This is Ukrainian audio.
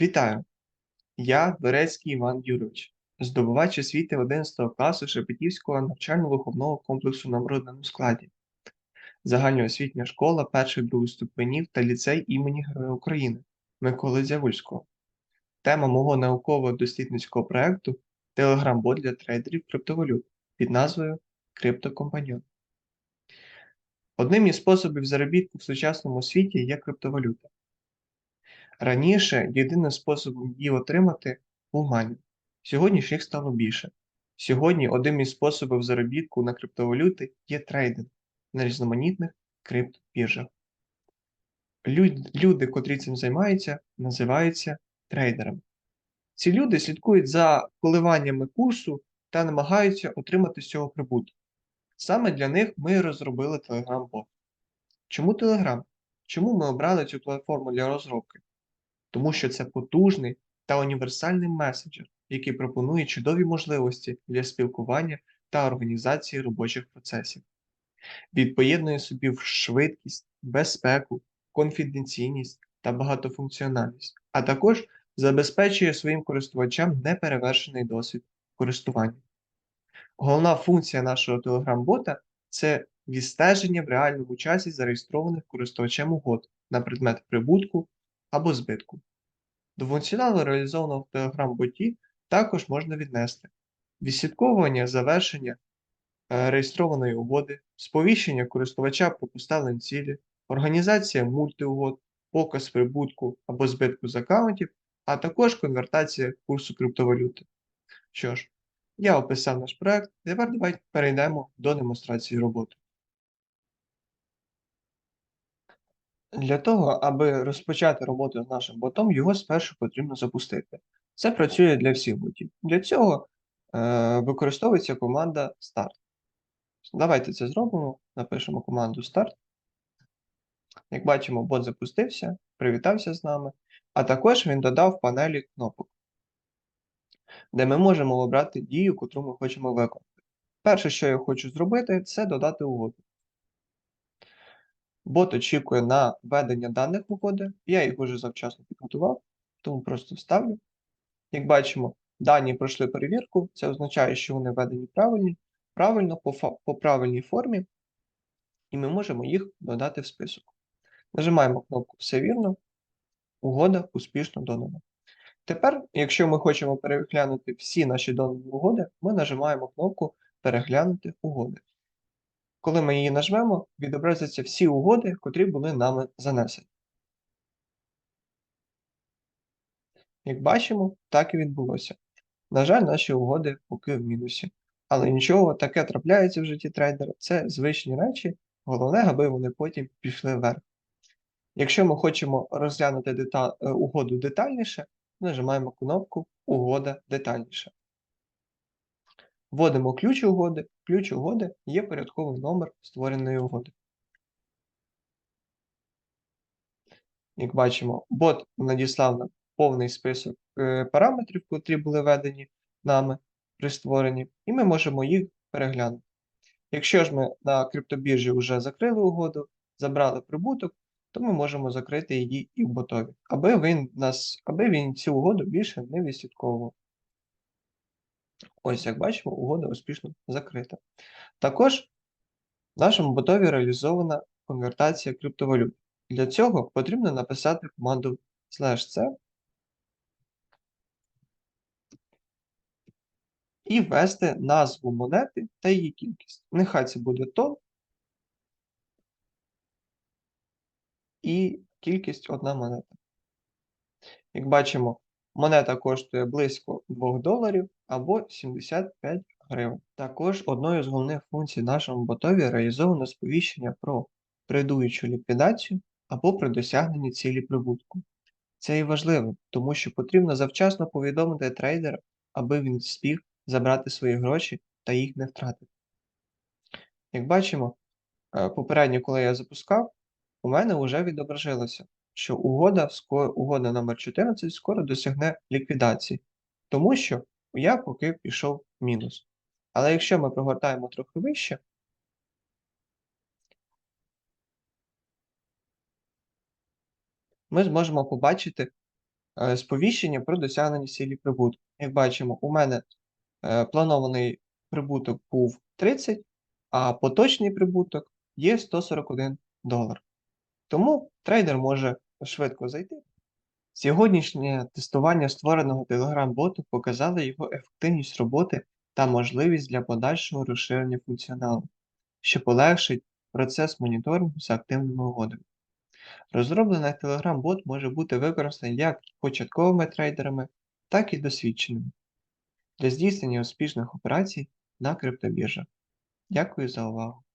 Вітаю! Я Дворецький Іван Юрович, здобувач освіти 11 класу Шепетівського навчально-виховного комплексу на мородному складі, загальноосвітня школа перших-других ступенів та ліцей імені Героя України Миколи Зявульського. Тема мого науково-дослідницького проєкту Телеграм-бот для трейдерів криптовалют під назвою Криптокомпаньон. Одним із способів заробітку в сучасному світі є криптовалюта. Раніше єдиним способом її отримати був майнінг. Сьогодні ж їх стало більше. Сьогодні одним із способів заробітку на криптовалюти є трейдинг на різноманітних криптобіржах. Люд- Люди, котрі цим займаються, називаються трейдерами. Ці люди слідкують за коливаннями курсу та намагаються отримати з цього прибуток. Саме для них ми розробили Telegram-бот. Чому Telegram? Чому ми обрали цю платформу для розробки? Тому що це потужний та універсальний месенджер, який пропонує чудові можливості для спілкування та організації робочих процесів. Він поєднує собі в швидкість, безпеку, конфіденційність та багатофункціональність, а також забезпечує своїм користувачам неперевершений досвід користування. Головна функція нашого Telegram-бота це відстеження в реальному часі зареєстрованих користувачем угод на предмет прибутку або збитку. До функціоналу, реалізованого в Telegram-боті, також можна віднести відслідковування завершення е, реєстрованої угоди, сповіщення користувача про поставлені цілі, організація мультиугод, показ прибутку або збитку з аккаунтів, а також конвертація курсу криптовалюти. Що ж, я описав наш проект, тепер давайте перейдемо до демонстрації роботи. Для того, аби розпочати роботу з нашим ботом, його спершу потрібно запустити. Це працює для всіх ботів. Для цього е, використовується команда Start. Давайте це зробимо. Напишемо команду Start. Як бачимо, бот запустився, привітався з нами, а також він додав в панелі кнопок, де ми можемо обрати дію, котру ми хочемо виконати. Перше, що я хочу зробити, це додати угоду. Бот очікує на введення даних угоди. Я їх вже завчасно підготував, тому просто вставлю. Як бачимо, дані пройшли перевірку, це означає, що вони введені правильні, правильно по, по правильній формі, і ми можемо їх додати в список. Нажимаємо кнопку Все вірно, угода успішно додана. Тепер, якщо ми хочемо переглянути всі наші додані угоди, ми нажимаємо кнопку Переглянути угоди. Коли ми її нажмемо, відобразяться всі угоди, котрі були нами занесені. Як бачимо, так і відбулося. На жаль, наші угоди поки в мінусі. Але нічого, таке трапляється в житті трейдера. Це звичні речі, головне, аби вони потім пішли вверх. Якщо ми хочемо розглянути дета... е, угоду детальніше, нажимаємо кнопку Угода детальніше. Вводимо ключ угоди. Ключ угоди є порядковий номер створеної угоди. Як бачимо, бот надіслав нам повний список е, параметрів, котрі були введені нами при створенні, і ми можемо їх переглянути. Якщо ж ми на криптобіржі вже закрили угоду, забрали прибуток, то ми можемо закрити її і в ботові, аби він нас, аби він цю угоду більше не відслідковував. Ось, як бачимо, угода успішно закрита. Також в нашому ботові реалізована конвертація криптовалют. Для цього потрібно написати команду c і ввести назву монети та її кількість. Нехай це буде тон і кількість одна монета. Як бачимо, монета коштує близько 2 доларів або 75 гривень. Також одною з головних функцій нашому ботові реалізовано сповіщення про придуючу ліквідацію або при досягненні цілі прибутку. Це і важливо, тому що потрібно завчасно повідомити трейдера, аби він встиг забрати свої гроші та їх не втратити. Як бачимо, е, попередньо, коли я запускав, у мене вже відображилося, що угода, угода номер 14 скоро досягне ліквідації, тому що я поки пішов мінус. Але якщо ми прогортаємо трохи вище, ми зможемо побачити е, сповіщення про досягнення цілі прибутку. Як бачимо, у мене е, планований прибуток був 30, а поточний прибуток є 141 долар. Тому трейдер може швидко зайти. Сьогоднішнє тестування створеного Telegram-боту показало його ефективність роботи та можливість для подальшого розширення функціоналу, що полегшить процес моніторингу за активними угодами. Розроблений Telegram-бот може бути використаний як початковими трейдерами, так і досвідченими для здійснення успішних операцій на криптобіржах. Дякую за увагу!